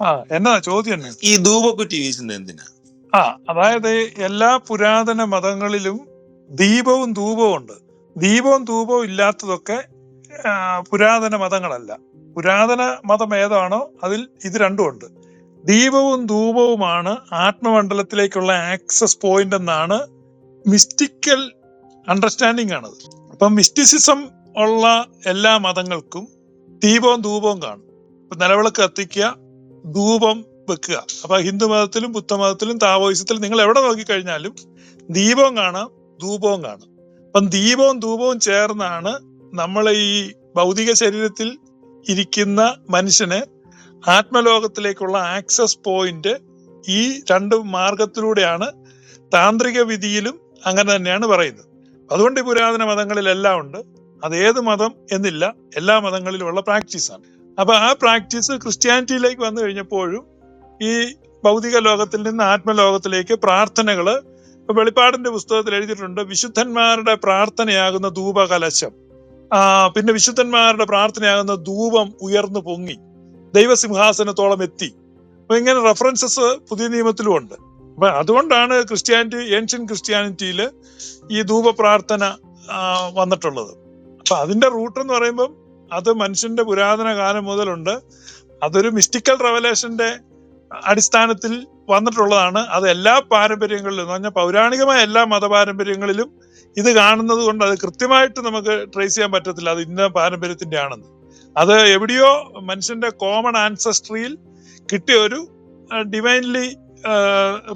ആ എന്നാ ചോദ്യം ഈ ധൂപക്കുറ്റി വീശുന്നത് എന്തിനാ? ആ അതായത് എല്ലാ പുരാതന മതങ്ങളിലും ദീപവും ധൂപവും ഉണ്ട്. ദീപവും ധൂപവും ഇല്ലാത്തതൊക്കെ പുരാതന മതങ്ങളല്ല. പുരാതന മതം ഏതാണോ അതിൽ ഇത് രണ്ടും ഉണ്ട്. ദീപവും ധൂപവുമാണ് ആത്മമണ്ഡലത്തിലേക്കുള്ള ആക്സസ് പോയിന്റ് എന്നാണ് മിസ്റ്റിക്കൽ അണ്ടർസ്റ്റാൻഡിംഗ് ആണത്. അപ്പം മിസ്റ്റിസിസം ഉള്ള എല്ലാ മതങ്ങൾക്കും ദീപവും ധൂപവും കാണും. ഇപ്പൊ നിലവിളക്ക് കത്തിക്കുക ധൂപം വെക്കുക. അപ്പൊ ഹിന്ദു മതത്തിലും ബുദ്ധമതത്തിലും താവോയിസത്തിലും നിങ്ങൾ എവിടെ നോക്കിക്കഴിഞ്ഞാലും ദീപവും കാണാം ധൂപവും കാണാം. അപ്പം ദീപവും ധൂപവും ചേർന്നാണ് നമ്മളെ ഈ ഭൗതിക ശരീരത്തിൽ ഇരിക്കുന്ന മനുഷ്യന് ആത്മലോകത്തിലേക്കുള്ള ആക്സസ് പോയിന്റ് ഈ രണ്ട് മാർഗത്തിലൂടെയാണ് താന്ത്രിക വിധിയിലും അങ്ങനെ തന്നെയാണ് പറയുന്നത്. അതുകൊണ്ട് ഈ പുരാതന മതങ്ങളിലെല്ലാം ഉണ്ട്. അത് ഏത് മതം എന്നില്ല എല്ലാ മതങ്ങളിലുമുള്ള പ്രാക്ടീസാണ് അപ്പൊ ആ പ്രാക്ടീസ് ക്രിസ്ത്യാനിറ്റിയിലേക്ക് വന്നു കഴിഞ്ഞപ്പോഴും ഈ ഭൗതിക ലോകത്തിൽ നിന്ന് ആത്മലോകത്തിലേക്ക് പ്രാർത്ഥനകൾ വെളിപ്പാടിന്റെ പുസ്തകത്തിൽ എഴുതിയിട്ടുണ്ട് വിശുദ്ധന്മാരുടെ പ്രാർത്ഥനയാകുന്ന ധൂപകലശം. ആ പിന്നെ വിശുദ്ധന്മാരുടെ പ്രാർത്ഥനയാകുന്ന ധൂപം ഉയർന്നു പൊങ്ങി. ദൈവസിംഹാസനത്തോളം എത്തി. അപ്പൊ ഇങ്ങനെ റെഫറൻസസ് പുതിയ നിയമത്തിലും ഉണ്ട് അപ്പൊ അതുകൊണ്ടാണ് ക്രിസ്ത്യാനിറ്റി ഏൻഷ്യൻ ക്രിസ്ത്യാനിറ്റിയിൽ ഈ ധൂപ പ്രാർത്ഥന വന്നിട്ടുള്ളത്. അപ്പൊ അതിന്റെ റൂട്ട് എന്ന് പറയുമ്പം അത് മനുഷ്യന്റെ പുരാതന കാലം മുതലുണ്ട്. അതൊരു മിസ്റ്റിക്കൽ റെവലേഷന്റെ അടിസ്ഥാനത്തിൽ വന്നിട്ടുള്ളതാണ്. അത് എല്ലാ പാരമ്പര്യങ്ങളിലും എന്ന് പറഞ്ഞാൽ പൗരാണികമായ എല്ലാ മതപാരമ്പര്യങ്ങളിലും ഇത് കാണുന്നത് കൊണ്ട് അത് കൃത്യമായിട്ട് നമുക്ക് ട്രേസ് ചെയ്യാൻ പറ്റത്തില്ല. അത് ഇന്ന പാരമ്പര്യത്തിന്റെ ആണെന്ന്. അത് എവിടെയോ മനുഷ്യന്റെ കോമൺ ആൻസസ്ട്രിയിൽ കിട്ടിയ ഒരു ഡിവൈൻലി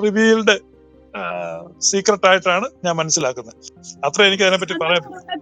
റിവീൽഡ് സീക്രട്ട് ആയിട്ടാണ് ഞാൻ മനസ്സിലാക്കുന്നത്. അത്ര എനിക്ക് അതിനെപ്പറ്റി പറയാൻ